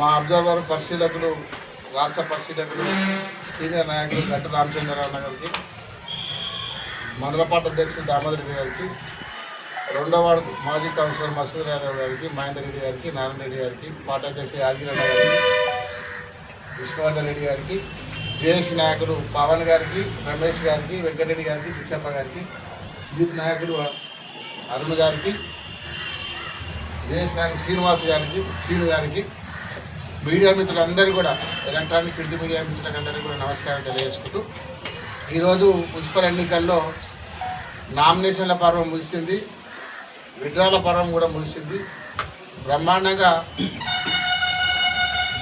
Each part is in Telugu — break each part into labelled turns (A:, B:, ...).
A: మా అబ్జర్వర్ పరిశీలకులు రాష్ట్ర పరిశీలకులు సీనియర్ నాయకులు గట్ట రామచంద్రరావు గారికి మండలపాట పార్టీ అధ్యక్షుడు దామోదర్ గారికి రెండవ వార్డు మాజీ కౌన్సిలర్ మసూద్ యాదవ్ గారికి మహేందర్ రెడ్డి గారికి నారాయణ రెడ్డి గారికి పార్టీ అధ్యక్షుడు యాదగిరన్న గారికి విష్ణువర్ధన్ రెడ్డి గారికి జేఏసీ నాయకులు పవన్ గారికి రమేష్ గారికి వెంకటరెడ్డి గారికి పిచ్చప్ప గారికి యూత్ నాయకులు అరుణ్ గారికి జేఎస్ నాయకులు శ్రీనివాస్ గారికి శ్రీను గారికి మీడియా మిత్రులందరూ కూడా ఎలక్ట్రానిక్ ప్రింట్ మీడియా మిత్రులందరికీ కూడా నమస్కారం తెలియజేసుకుంటూ ఈరోజు మున్సిపల్ ఎన్నికల్లో నామినేషన్ల పర్వం ముగిసింది విడ్రాల పర్వం కూడా ముగిసింది. బ్రహ్మాండంగా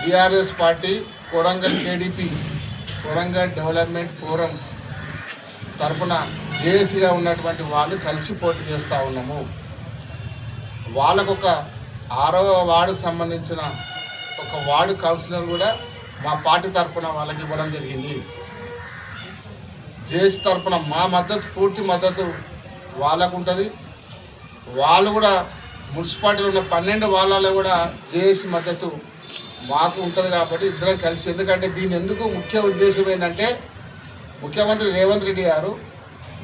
A: BRS party Kodangal KDP Kodangal development forum తరపున జేఏసీగా ఉన్నటువంటి వాళ్ళు కలిసి పోటీ చేస్తూ ఉన్నాము. వాళ్ళకు ఒక ఆరవ వార్డుకు సంబంధించిన ఒక వార్డు కౌన్సిలర్ కూడా మా పార్టీ తరఫున వాళ్ళకి ఇవ్వడం జరిగింది. జేసీ తరఫున మా మద్దతు పూర్తి మద్దతు వాళ్ళకు ఉంటుంది. వాళ్ళు కూడా మున్సిపాలిటీలో ఉన్న పన్నెండు వాళ్ళలో కూడా జేఏసీ మద్దతు మాకు ఉంటుంది కాబట్టి ఇద్దరం కలిసి ఎందుకంటే దీని ఎందుకు ముఖ్య ఉద్దేశం ఏంటంటే ముఖ్యమంత్రి రేవంత్ రెడ్డి గారు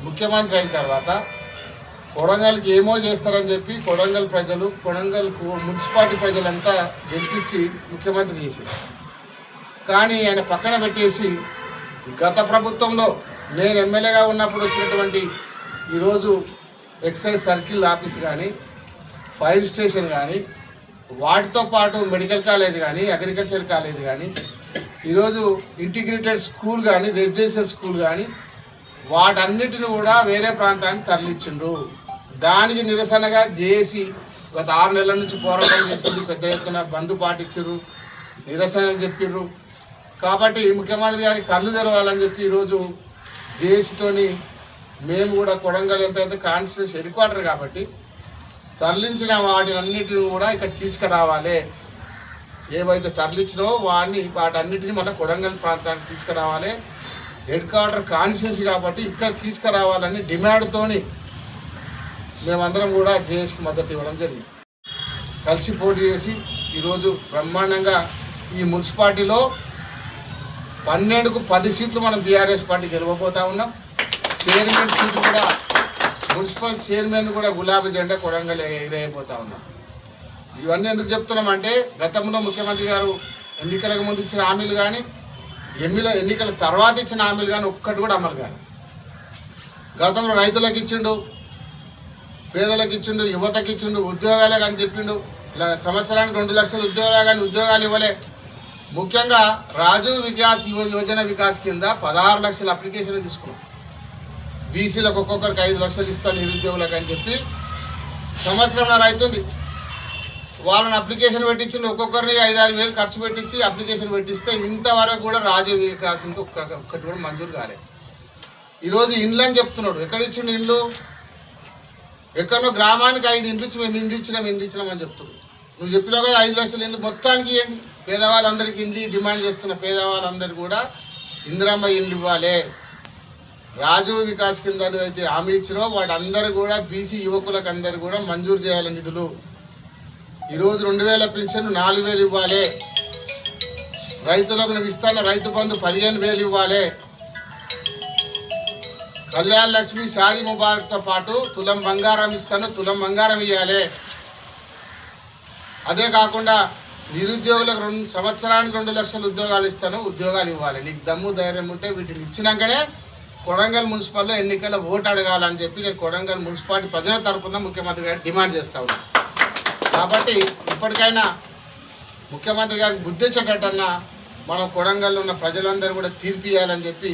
A: ముఖ్యమంత్రి అయిన తర్వాత కొడంగల్కి ఏమో చేస్తారని చెప్పి కొడంగల్ ప్రజలు కొడంగల్ మున్సిపాలిటీ ప్రజలంతా గెలిపించి ముఖ్యమంత్రి చేశారు. కానీ ఆయన పక్కన పెట్టేసి గత ప్రభుత్వంలో నేను ఎమ్మెల్యేగా ఉన్నప్పుడు వచ్చినటువంటి ఈరోజు ఎక్సైజ్ సర్కిల్ ఆఫీస్ కానీ ఫైర్ స్టేషన్ కానీ వాటితో పాటు మెడికల్ కాలేజ్ కానీ అగ్రికల్చర్ కాలేజ్ కానీ ఈరోజు ఇంటిగ్రేటెడ్ స్కూల్ కానీ రెసిడెన్షియల్ స్కూల్ కానీ వాటన్నిటిని కూడా వేరే ప్రాంతానికి తరలించిండ్రు. దానికి నిరసనగా జేఏసీ గత ఆరు నెలల నుంచి పోరాటం చేసింది. పెద్ద ఎత్తున బంధు పాటించరు నిరసనలు చెప్పిర్రు. కాబట్టి ముఖ్యమంత్రి గారి కళ్ళు తెరవాలని చెప్పి ఈరోజు జేఏసీతోని మేము కూడా కొడంగల్ ఎంతైతే ఎంత హెడ్ క్వార్టర్ కాబట్టి తరలించిన వాటిని అన్నిటిని కూడా ఇక్కడ తీసుకురావాలి. ఏవైతే తరలించినో వాడిని వాటన్నిటిని మళ్ళీ కొడంగల్ ప్రాంతానికి తీసుకురావాలి. హెడ్ క్వార్టర్ కాన్స్టిట్యూన్సీ కాబట్టి ఇక్కడ తీసుకురావాలని డిమాండ్తోని మేమందరం కూడా జేఎస్కి మద్దతు ఇవ్వడం జరిగింది. కలిసి పోటీ చేసి ఈరోజు బ్రహ్మాండంగా ఈ మున్సిపాలిటీలో పన్నెండుకు పది సీట్లు మనం బీఆర్ఎస్ పార్టీ గెలవబోతా ఉన్నాం. చైర్మన్ సీటు కూడా మున్సిపల్ చైర్మన్ కూడా గులాబీ జెండా కొడంగల్ ఎగిరైపోతా ఉన్నాం. ఇవన్నీ ఎందుకు చెప్తున్నామంటే గతంలో ముఖ్యమంత్రి గారు ఎన్నికలకు ముందు ఇచ్చిన హామీలు కానీ ఎమ్మిలో ఎన్నికల తర్వాత ఇచ్చిన హామీలు కానీ ఒక్కటి కూడా అమలు కానీ గతంలో రైతులకు ఇచ్చిండు పేదలకు ఇచ్చిండు యువతకి ఇచ్చిండు ఉద్యోగాలే కానీ చెప్పిండు. ఇలా సంవత్సరానికి రెండు లక్షల ఉద్యోగాలు కానీ ఉద్యోగాలు ఇవ్వలే. ముఖ్యంగా రాజీవ్ వికాస్ యువ యోజన వికాస్ కింద పదహారు లక్షల అప్లికేషన్లు తీసుకున్నాం. బీసీలకు ఒక్కొక్కరికి ఐదు లక్షలు ఇస్తాను నిరుద్యోగులకు అని చెప్పి సంవత్సరంన్నర అవుతుంది వాళ్ళని అప్లికేషన్ పెట్టించి ఒక్కొక్కరిని ఐదు ఆరు వేలు ఖర్చు పెట్టించి అప్లికేషన్ పెట్టిస్తే ఇంతవరకు కూడా రాజీవ్ వికాస్ ఒక్క ఒక్కటి కూడా మంజూరు కాలేదు ఈరోజు ఇండ్లు అని చెప్తున్నాడు. ఎక్కడ ఇచ్చిండు ఇండ్లు? ఎక్కడో గ్రామానికి ఐదు ఇండ్లు ఇచ్చి మేము ఇండ్లు ఇచ్చినాం ఇండ్లు ఇచ్చినాం అని చెప్తున్నాం నువ్వు చెప్పినావు కదా ఐదు లక్షల ఇండ్లు మొత్తానికి ఇవ్వండి. పేదవాళ్ళందరికీ ఇండ్లు డిమాండ్ చేస్తున్న పేదవాళ్ళందరూ కూడా ఇందిరమ్మ ఇండ్లు ఇవ్వాలి. రాజు వికాస్ కింద అయితే హామీ ఇచ్చినో వాటందరూ కూడా బీసీ యువకులకు అందరు కూడా మంజూరు చేయాలి నిధులు. ఈరోజు రెండు వేల పెన్షన్ నాలుగు వేలు ఇవ్వాలి. రైతులకు నువ్వు ఇస్తాను రైతు బంధు పదిహేను వేలు ఇవ్వాలి. కళ్యాణ లక్ష్మి షాదీ ముబారక్తో పాటు తులం బంగారం ఇస్తాను తులం బంగారం ఇవ్వాలి అదే కాకుండా నిరుద్యోగులకు రెండు సంవత్సరానికి రెండు లక్షల ఉద్యోగాలు ఇస్తాను ఉద్యోగాలు ఇవ్వాలి. నీకు దమ్ము ధైర్యం ఉంటే వీటిని ఇచ్చినాకనే కొడంగల్ మున్సిపల్లో ఎన్నికల ఓటు అడగాలని చెప్పి నేను కొడంగల్ మున్సిపాలిటీ ప్రజల తరఫున ముఖ్యమంత్రి గారు డిమాండ్ చేస్తా ఉన్నాను కాబట్టి ఇప్పటికైనా ముఖ్యమంత్రి గారికి బుద్ధి మనం కొడంగల్లో ఉన్న ప్రజలందరూ కూడా తీర్పు ఇవ్వాలని చెప్పి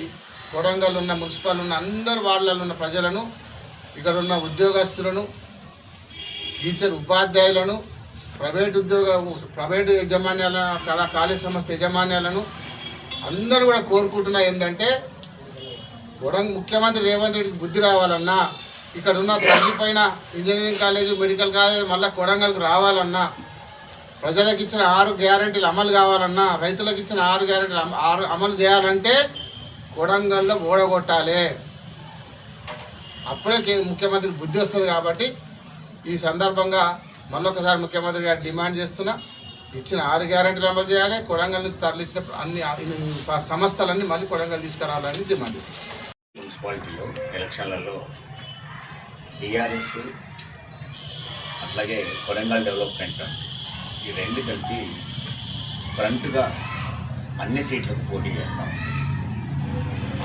A: కొడంగల్ ఉన్న మున్సిపల్ ఉన్న అందరు వార్డులలో ఉన్న ప్రజలను ఇక్కడ ఉన్న ఉద్యోగస్తులను టీచర్ ఉపాధ్యాయులను ప్రైవేట్ ఉద్యోగ ప్రైవేటు యజమాన్యాల కళా కాలేజ్ సంస్థ యజమాన్యాలను అందరూ కూడా కోరుకుంటున్నా ఏంటంటే కొడం ముఖ్యమంత్రి రేవంత్ రెడ్డికి బుద్ధి రావాలన్నా ఇక్కడ ఉన్న తగ్గిపోయిన ఇంజనీరింగ్ కాలేజీ మెడికల్ కాలేజ్ మళ్ళీ కొడంగల్కి రావాలన్నా ప్రజలకు ఇచ్చిన ఆరు గ్యారంటీలు అమలు కావాలన్నా రైతులకు ఇచ్చిన ఆరు గ్యారంటీలు ఆరు అమలు చేయాలంటే కొడంగల్లో ఓడగొట్టాలి. అప్పుడే ముఖ్యమంత్రి ముఖ్యమంత్రికి బుద్ధి వస్తుంది కాబట్టి ఈ సందర్భంగా మళ్ళొకసారి ముఖ్యమంత్రి గారు డిమాండ్ చేస్తున్నా ఇచ్చిన ఆరు గ్యారంటీలు అమలు చేయాలి. కొడంగల్ నుంచి తరలించిన అన్ని సంస్థలన్నీ మళ్ళీ కొడంగల్ తీసుకురావాలని డిమాండ్ ఇస్తాం
B: మున్సిపాలిటీలో ఎలక్షన్లలో డిఆర్ఎస్ అట్లాగే కొడంగల్ డెవలప్మెంట్ ఫ్రంట్ ఈ రెండు కలిపి ఫ్రంట్గా అన్ని సీట్లకు పోటీ చేస్తాం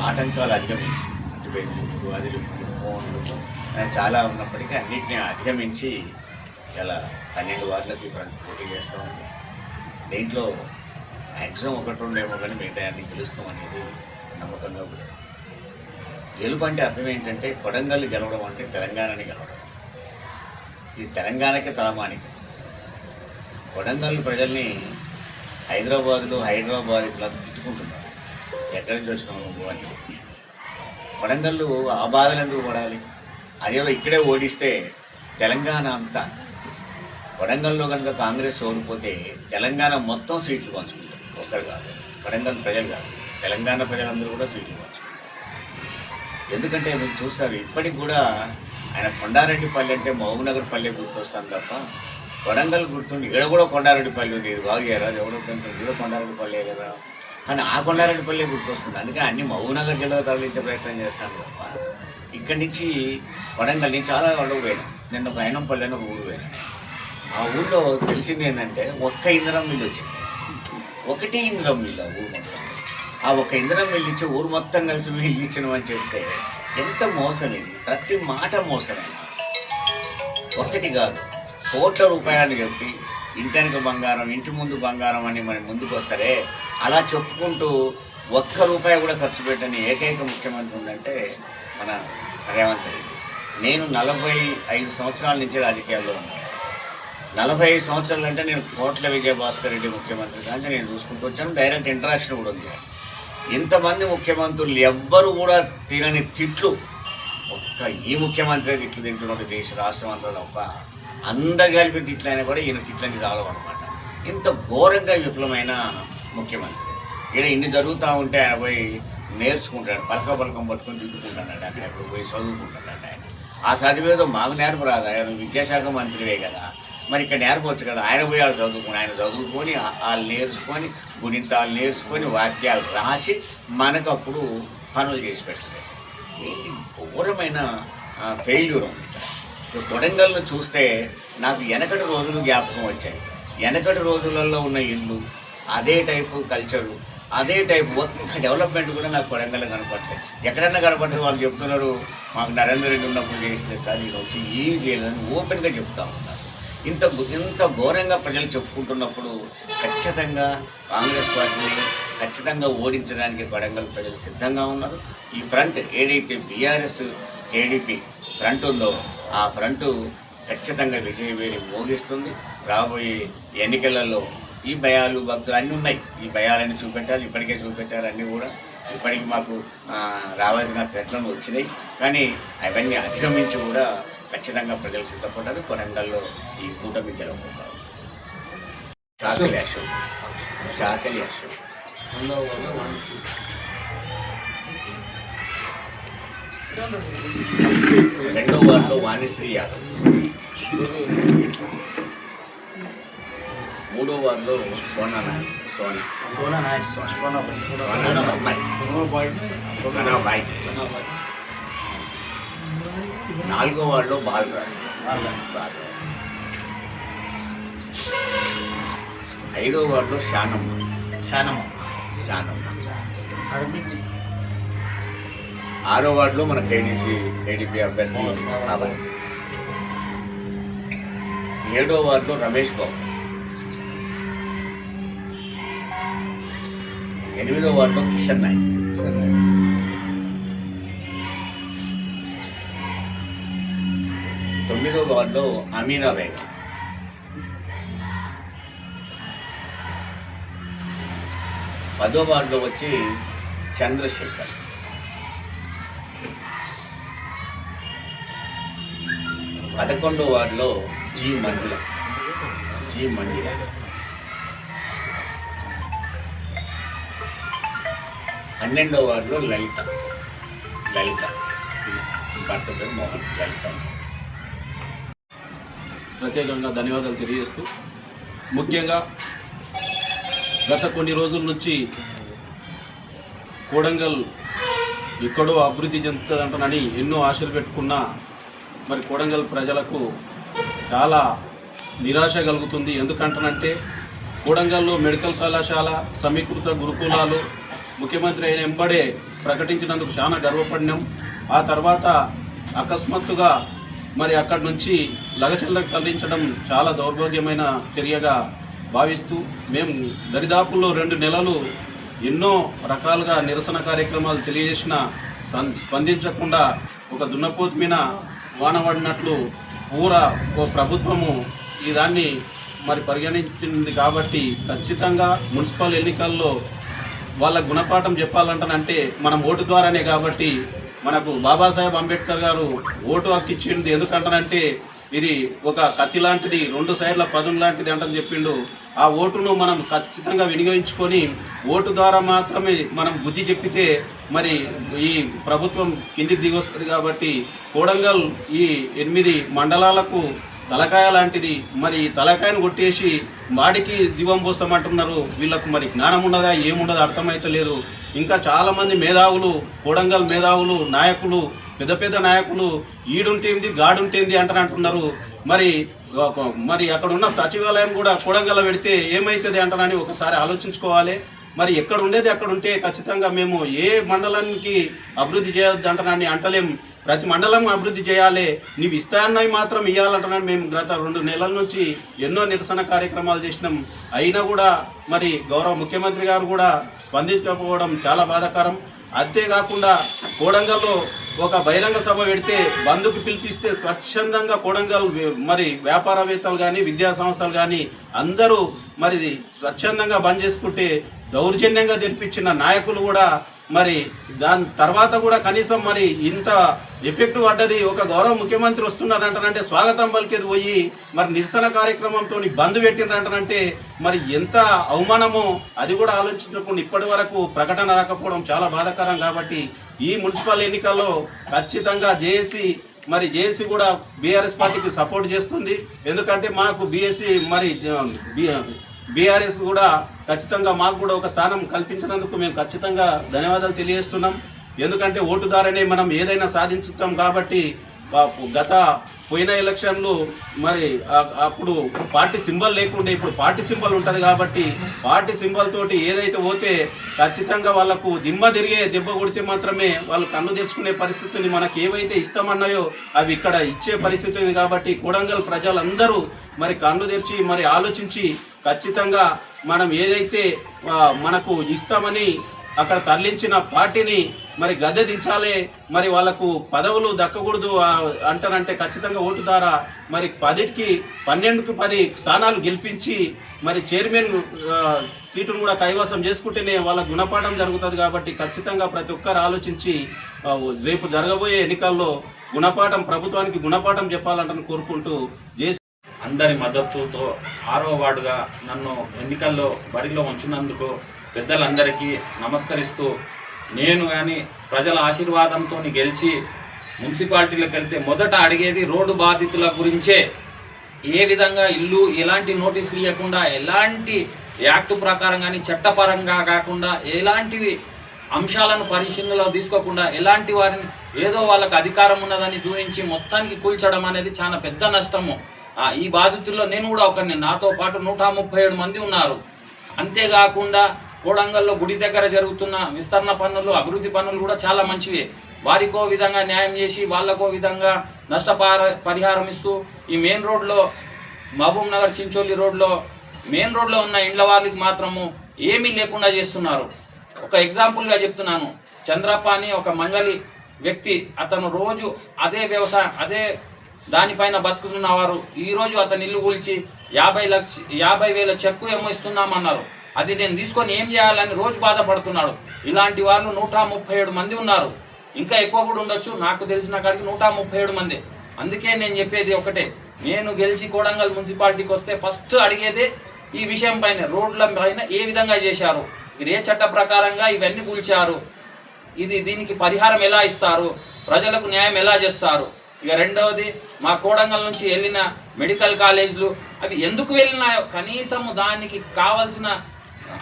B: ఆటంకాలు అధిగమించి అంటే అది అదిరింపులు ఫోన్లు చాలా ఉన్నప్పటికీ అన్నింటినీ అధిగమించి చాలా పన్నెండు వార్డులకి ఫ్రంట్ పోటీ చేస్తూ ఉంది. దీంట్లో మ్యాక్సిమం ఒకటి రెండేమో కానీ మిగతా అన్ని గెలుస్తాం అనేది నమ్మకంగా ఉంది. గెలుపు అంటే అర్థం ఏంటంటే కొడంగల్ గెలవడం అంటే తెలంగాణని గెలవడం. ఇది తెలంగాణకి తలమానికం కొడంగల్ ప్రజల్ని హైదరాబాద్లో హైదరాబాద్ ఇట్లా తిట్టుకుంటున్నారు. ఎక్కడి నుంచి వచ్చినావు నువ్వు అని కొడంగల్లు ఆ బాధలు ఎందుకు పడాలి? అదేదో ఇక్కడే ఓడిస్తే తెలంగాణ అంతా. వడంగల్లో కనుక కాంగ్రెస్ ఓడిపోతే తెలంగాణ మొత్తం సీట్లు పంచుకుంటారు. ఒక్కరు కాదు. వడంగల్ ప్రజలు కాదు. తెలంగాణ ప్రజలందరూ కూడా సీట్లు పంచుకుంటారు. ఎందుకంటే మీరు చూస్తారు ఇప్పటికి కూడా ఆయన కొండారెడ్డిపల్లి అంటే మహబూబ్నగర్ పల్లె గుర్తొస్తాను తప్ప వడంగల్ గుర్తుండి ఇక్కడ కూడా కొండారెడ్డిపల్లి ఉంది. ఇది బాగు చేయరా ఎవడో తింటుంది ఇది కూడా కొండారెడ్డిపల్లె కదా. కానీ ఆ కొండారెడ్డిపల్లి గుర్తొస్తుంది. అందుకే అన్ని మహబూబ్నగర్ జిల్లా తరలించే ప్రయత్నం చేస్తాను తప్ప ఇక్కడి నుంచి వడంగల్ నుంచి చాలా వాళ్ళకు పోయినా. నిన్న ఒక అయినంపల్లి అని ఒక ఊరు పోయినా ఆ ఊళ్ళో తెలిసింది ఏంటంటే ఒక్క ఇంధనం మిల్లు వచ్చింది. ఒకటి ఇంధనం మిల్లు ఆ ఊరు మొత్తం. ఆ ఒక ఇంధనం మిల్లు ఇచ్చి ఊరు మొత్తం కలిసి మిల్లు ఇచ్చినామని చెప్తే ఎంత మోసం ఇది? ప్రతి మాట మోసమైనా. ఒకటి కాదు. కోట్ల రూపాయలు చెప్పి ఇంటెనక బంగారం ఇంటి ముందు బంగారం అని మరి ముందుకు వస్తారే అలా చెప్పుకుంటూ ఒక్క రూపాయి కూడా ఖర్చు పెట్టని ఏకైక ముఖ్యమంత్రి ఉందంటే మన రేవంత్ రెడ్డి. నేను నలభై ఐదు సంవత్సరాల నుంచి రాజకీయాల్లో ఉన్నాను నలభై ఐదు సంవత్సరాలు అంటే నేను కోట్ల విజయభాస్కర్ రెడ్డి ముఖ్యమంత్రి కానీ నేను చూసుకుంటూ వచ్చాను. డైరెక్ట్ ఇంటరాక్షన్ కూడా ఉంది. ఇంతమంది ముఖ్యమంత్రులు ఎవ్వరు కూడా తినని తిట్లు. ఒక్క ఈ ముఖ్యమంత్రి తిట్లు తింటున్నాడు దేశ రాష్ట్రం అంతా తప్ప అందరు కలిపి తిట్లైనా కూడా ఈయన తిట్లని రావడం ఇంత ఘోరంగా విఫలమైన ముఖ్యమంత్రి. ఇక్కడ ఇన్ని జరుగుతూ ఉంటే ఆయన పోయి నేర్చుకుంటాడు పలక పలకం పట్టుకొని తిట్టుకుంటాడు అక్కడ ఎప్పుడు పోయి చదువుకుంటాడు ఆయన. ఆ చదివేదో మాకు నేర్పు రాదు? ఆయన విద్యాశాఖ మంత్రివే కదా. మరి ఇక్కడ నేర్పవచ్చు కదా? ఆయన పోయి వాళ్ళు చదువుకుని ఆయన చదువుకొని వాళ్ళు నేర్చుకొని గుణింతాలు నేర్చుకొని వాక్యాలు రాసి మనకు అప్పుడు పనులు చేసి పెట్టలేదు. ఏంటి ఘోరమైన ఫెయిల్యూర్ ఉంది. కొడంగల్ను చూస్తే నాకు వెనకటి రోజులు జ్ఞాపకం వచ్చాయి. వెనకటి రోజులలో ఉన్న ఇల్లు అదే టైపు కల్చరు అదే టైపు ఒక్క డెవలప్మెంట్ కూడా నాకు కొడంగల్ కనపడలేదు ఎక్కడన్నా కనపడితే వాళ్ళు చెప్తున్నారు మాకు నరేంద్ర రెడ్డి ఉన్నప్పుడు చేసిన సార్ నేను వచ్చి ఏం చేయలేదని ఓపెన్గా చెప్తా ఉన్నారు. ఇంత ఇంత ఘోరంగా ప్రజలు చెప్పుకుంటున్నప్పుడు ఖచ్చితంగా కాంగ్రెస్ పార్టీని ఖచ్చితంగా ఓడించడానికి కొడంగల్ ప్రజలు సిద్ధంగా ఉన్నారు. ఈ ఫ్రంట్ ఏదైతే బీఆర్ఎస్ టీడీపీ ఫ్రంట్ ఉందో ఆ ఫ్రంట్ ఖచ్చితంగా విజయవేరి మోగిస్తుంది. రాబోయే ఎన్నికలలో ఈ భయాలు భక్తులు అన్నీ ఉన్నాయి. ఈ భయాలన్నీ చూపెట్టారు ఇప్పటికే చూపెట్టారు అన్నీ కూడా. ఇప్పటికి మాకు రావాల్సిన థ్రెట్లను వచ్చినాయి. కానీ అవన్నీ అధిగమించి కూడా ఖచ్చితంగా ప్రజలు సిద్ధపడ్డారు. కొడంగల్లో ఈ కూటమి గెలవబోతారు. చాకలి అశోక్. చాకలి అశోక్
A: రెండవ వార్డులో వాణిశ్రీ.
B: రెండో వార్డులో వాణిశ్రీ యాదవ్. మూడో వార్డులో సోనా నాయక్. సోనా.
C: సోనా నాయక్.
B: సోనా. సోనా అమ్మాయి. సోనా బాయ్. నాలుగో వార్డులో బాలరాజు బాలరాజు ఐదో వార్డులో శానమ్మ.
C: శానమ్మ.
B: శానమ్మ.
C: అడబిట్టి
B: ఆరో వార్డులో మన కేడీసీ కేడీపీ అభ్యర్థి బాబాయ్ ఏడో వార్డులో రమేష్ బాబు. ఎనిమిదో వార్డులో కిషన్ నాయక్. తొమ్మిదో వార్డులో అమీనా బేగం. పదో వార్డులో వచ్చి చంద్రశేఖర్. పదకొండో వార్డులో జీ మంజుల జీ మంజుల పన్నెండో వార్డులో లలిత. లలిత. భర్త పేరు మోహన్. లలిత.
D: ప్రత్యేకంగా ధన్యవాదాలు తెలియజేస్తూ ముఖ్యంగా గత కొన్ని రోజుల నుంచి కోడంగల్ ఎక్కడో అభివృద్ధి చెందుతుందంటనని ఎన్నో ఆశలు పెట్టుకున్నా మరి కోడంగల్ ప్రజలకు చాలా నిరాశ కలుగుతుంది. ఎందుకంటనంటే కోడంగల్లో మెడికల్ కళాశాల సమీకృత గురుకులాలు ముఖ్యమంత్రి అయిన ఎంబడే ప్రకటించినందుకు చాలా గర్వపడినాం. ఆ తర్వాత అకస్మాత్తుగా మరి అక్కడి నుంచి లగచల్లకు తరలించడం చాలా దౌర్భాగ్యమైన చర్యగా భావిస్తూ మేము దరిదాపుల్లో రెండు నెలలు ఎన్నో రకాలుగా నిరసన కార్యక్రమాలు తెలియజేసిన స్పందించకుండా ఒక దున్నపోతు మీద వాన ఊర ఓ ప్రభుత్వము ఈ దాన్ని మరి పరిగణించింది కాబట్టి ఖచ్చితంగా మున్సిపల్ ఎన్నికల్లో వాళ్ళ గుణపాఠం చెప్పాలంటనంటే మనం ఓటు ద్వారానే కాబట్టి మనకు బాబాసాహెబ్ అంబేద్కర్ గారు ఓటు హక్కు ఇచ్చింది ఎందుకంటానంటే ఇది ఒక కత్తి లాంటిది రెండు సైడ్ల పదును లాంటిది అంటని చెప్పిండు. ఆ ఓటును మనం ఖచ్చితంగా వినియోగించుకొని ఓటు ద్వారా మాత్రమే మనం బుద్ధి చెప్పితే మరి ఈ ప్రభుత్వం కిందికి దిగొస్తుంది కాబట్టి కోడంగల్ ఈ ఎనిమిది మండలాలకు తలకాయ లాంటిది. మరి ఈ తలకాయను కొట్టేసి మాడికి జీవం పోస్తామంటున్నారు. వీళ్ళకు మరి జ్ఞానం ఉండదా ఏముండదో అర్థమైతలేదు. ఇంకా చాలామంది మేధావులు కోడంగల్ మేధావులు నాయకులు పెద్ద పెద్ద నాయకులు ఈడుంటేంది గాడుంటేంది అంటారు అంటున్నారు. మరి మరి అక్కడ ఉన్న సచివాలయం కూడా కోడంగల్ పెడితే ఏమవుతుంది అంటారని ఒకసారి ఆలోచించుకోవాలి. మరి ఎక్కడ ఉండేది అక్కడ ఉంటే ఖచ్చితంగా మేము ఏ మండలానికి అభివృద్ధి చేయొద్దు అంటారని అంటలేం. ప్రతి మండలం అభివృద్ధి చేయాలి. నీవు ఇస్తాయన్నవి మాత్రం ఇవ్వాలంటున్నాను మేము గత రెండు నెలల నుంచి ఎన్నో నిరసన కార్యక్రమాలు చేసినాం. అయినా కూడా మరి గౌరవ ముఖ్యమంత్రి గారు కూడా స్పందించకపోవడం చాలా బాధాకరం. అంతేకాకుండా కోడంగల్లో ఒక బహిరంగ సభ పెడితే బంధుకు పిలిపిస్తే స్వచ్ఛందంగా కోడంగల్ మరి వ్యాపారవేత్తలు కానీ విద్యా సంస్థలు కానీ అందరూ మరి స్వచ్ఛందంగా బంద్ చేసుకుంటే దౌర్జన్యంగా తెరిపించిన నాయకులు కూడా మరి దాని తర్వాత కూడా కనీసం మరి ఇంత ఎఫెక్ట్ పడ్డది ఒక గౌరవ ముఖ్యమంత్రి వస్తున్నారంటారంటే స్వాగతం పలికేది పోయి మరి నిరసన కార్యక్రమంతో బంద్ పెట్టినారంటారంటే మరి ఎంత అవమానమో అది కూడా ఆలోచించకుండా ఇప్పటి వరకు ప్రకటన రాకపోవడం చాలా బాధాకరం కాబట్టి ఈ మున్సిపల్ ఎన్నికల్లో ఖచ్చితంగా జేఏసీ మరి జేఏసీ కూడా బీఆర్ఎస్ పార్టీకి సపోర్ట్ చేస్తుంది. ఎందుకంటే మాకు బీఎస్సీ మరి బీఆర్ఎస్ కూడా ఖచ్చితంగా మాకు కూడా ఒక స్థానం కల్పించినందుకు మేము ఖచ్చితంగా ధన్యవాదాలు తెలియజేస్తున్నాం. ఎందుకంటే ఓటు ద్వారానే మనం ఏదైనా సాధించుతాం కాబట్టి గత పోయిన ఎలక్షన్లు మరి అప్పుడు పార్టీ సింబల్ లేకుండే ఇప్పుడు పార్టీ సింబల్ ఉంటుంది కాబట్టి పార్టీ సింబల్ తోటి ఏదైతే పోతే ఖచ్చితంగా వాళ్ళకు దిమ్మ తిరిగే దెబ్బ కొడితే మాత్రమే వాళ్ళు కన్ను తెచ్చుకునే పరిస్థితిని మనకు ఏవైతే ఇస్తామన్నాయో అవి ఇక్కడ ఇచ్చే పరిస్థితి ఉంది కాబట్టి కొడంగల్ ప్రజలందరూ మరి కన్ను తెరిచి మరి ఆలోచించి ఖచ్చితంగా మనం ఏదైతే మనకు ఇస్తామని అక్కడ తరలించిన పార్టీని మరి గద్దె దించాలి మరి వాళ్ళకు పదవులు దక్కకూడదు అంటారంటే ఖచ్చితంగా ఓటు ద్వారా మరి పదిటికి పన్నెండుకి పది స్థానాలు గెలిపించి మరి చైర్మన్ సీటును కూడా కైవసం చేసుకుంటేనే వాళ్ళ గుణపాఠం జరుగుతుంది కాబట్టి ఖచ్చితంగా ప్రతి ఒక్కరు ఆలోచించి రేపు జరగబోయే ఎన్నికల్లో గుణపాఠం ప్రభుత్వానికి గుణపాఠం చెప్పాలంటని కోరుకుంటూ జే
E: అందరి మద్దతుతో ఆరో వార్డుగా నన్ను ఎన్నికల్లో బరిలో ఉంచినందుకు పెద్దలందరికీ నమస్కరిస్తూ నేను కానీ ప్రజల ఆశీర్వాదంతో గెలిచి మున్సిపాలిటీలోకి వెళ్తే మొదట అడిగేది రోడ్డు బాధితుల గురించే. ఏ విధంగా ఇల్లు ఎలాంటి నోటీసులు ఇవ్వకుండా ఎలాంటి యాక్ట్ ప్రకారం కానీ చట్టపరంగా కాకుండా ఎలాంటివి అంశాలను పరిశీలనలో తీసుకోకుండా ఎలాంటి వారిని ఏదో వాళ్ళకి అధికారం ఉన్నదని చూపించి మొత్తానికి కూల్చడం అనేది చాలా పెద్ద నష్టము. ఈ బాధితుల్లో నేను కూడా ఒకరిని. నాతో పాటు నూట ముప్పై ఏడు మంది ఉన్నారు. అంతేకాకుండా కోడంగల్లో గుడి దగ్గర జరుగుతున్న విస్తరణ పనులు అభివృద్ధి పనులు కూడా చాలా మంచివే. వారికో విధంగా న్యాయం చేసి వాళ్ళకో విధంగా నష్టపార పరిహారం ఇస్తూ ఈ మెయిన్ రోడ్లో మహబూబ్ నగర్ చించోలి రోడ్లో మెయిన్ రోడ్లో ఉన్న ఇండ్ల వాళ్ళకి మాత్రము ఏమీ లేకుండా చేస్తున్నారు. ఒక ఎగ్జాంపుల్గా చెప్తున్నాను. చంద్రప్ప అని ఒక మంగళి వ్యక్తి అతను రోజు అదే వ్యవసాయం అదే దానిపైన బతుకుతున్నవారు ఈరోజు అతని ఇల్లు కూల్చి యాభై లక్ష యాభై వేల చెక్కు ఏమో ఇస్తున్నామన్నారు. అది నేను తీసుకొని ఏం చేయాలని రోజు బాధపడుతున్నాడు. ఇలాంటి వాళ్ళు నూట ముప్పై ఏడు మంది ఉన్నారు. ఇంకా ఎక్కువ కూడా ఉండొచ్చు. నాకు తెలిసిన కాడికి నూట ముప్పై ఏడు మంది. అందుకే నేను చెప్పేది ఒకటే. నేను గెలిచి కోడంగల్ మున్సిపాలిటీకి వస్తే ఫస్ట్ అడిగేదే ఈ విషయం పైన రోడ్ల పైన ఏ విధంగా చేశారు? ఏ చట్ట ప్రకారంగా ఇవన్నీ కూల్చారు? ఇది దీనికి పరిహారం ఎలా ఇస్తారు? ప్రజలకు న్యాయం ఎలా చేస్తారు? ఇక రెండవది మా కోడంగల్ నుంచి వెళ్ళిన మెడికల్ కాలేజీలు అవి ఎందుకు వెళ్ళినాయో కనీసము దానికి కావలసిన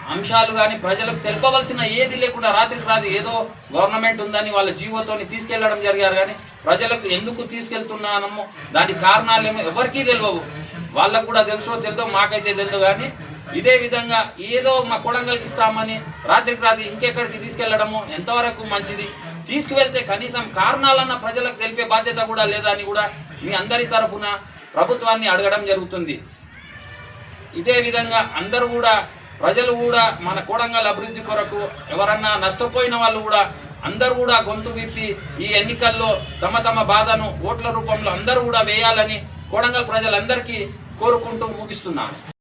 E: అంశాలు కానీ ప్రజలకు తెలుపవలసిన ఏది లేకుండా రాత్రికి రాత్రి ఏదో గవర్నమెంట్ ఉందని వాళ్ళ జీవోతోని తీసుకెళ్ళడం జరిగారు కానీ ప్రజలకు ఎందుకు తీసుకెళ్తున్నానమో? దాని కారణాలేమో ఎవరికీ తెలియవు వాళ్ళకు కూడా తెలుసో తెలుదో మాకైతే తెలియదు కానీ ఇదే విధంగా ఏదో మా కొడంగల్కి ఇస్తామని రాత్రికి రాత్రి ఇంకెక్కడికి తీసుకెళ్ళడము ఎంతవరకు మంచిది? తీసుకువెళ్తే కనీసం కారణాలన్న ప్రజలకు తెలిపే బాధ్యత కూడా లేదా అని కూడా మీ అందరి తరఫున ప్రభుత్వాన్ని అడగడం జరుగుతుంది. ఇదే విధంగా అందరూ కూడా ప్రజలు కూడా మన కోడంగల్ అభివృద్ధి కొరకు ఎవరన్నా నష్టపోయిన వాళ్ళు కూడా అందరూ కూడా గొంతు విప్పి ఈ ఎన్నికల్లో తమ తమ బాధను ఓట్ల రూపంలో అందరూ కూడా వేయాలని కోడంగల్ ప్రజలందరికీ కోరుకుంటూ ముగిస్తున్నాను.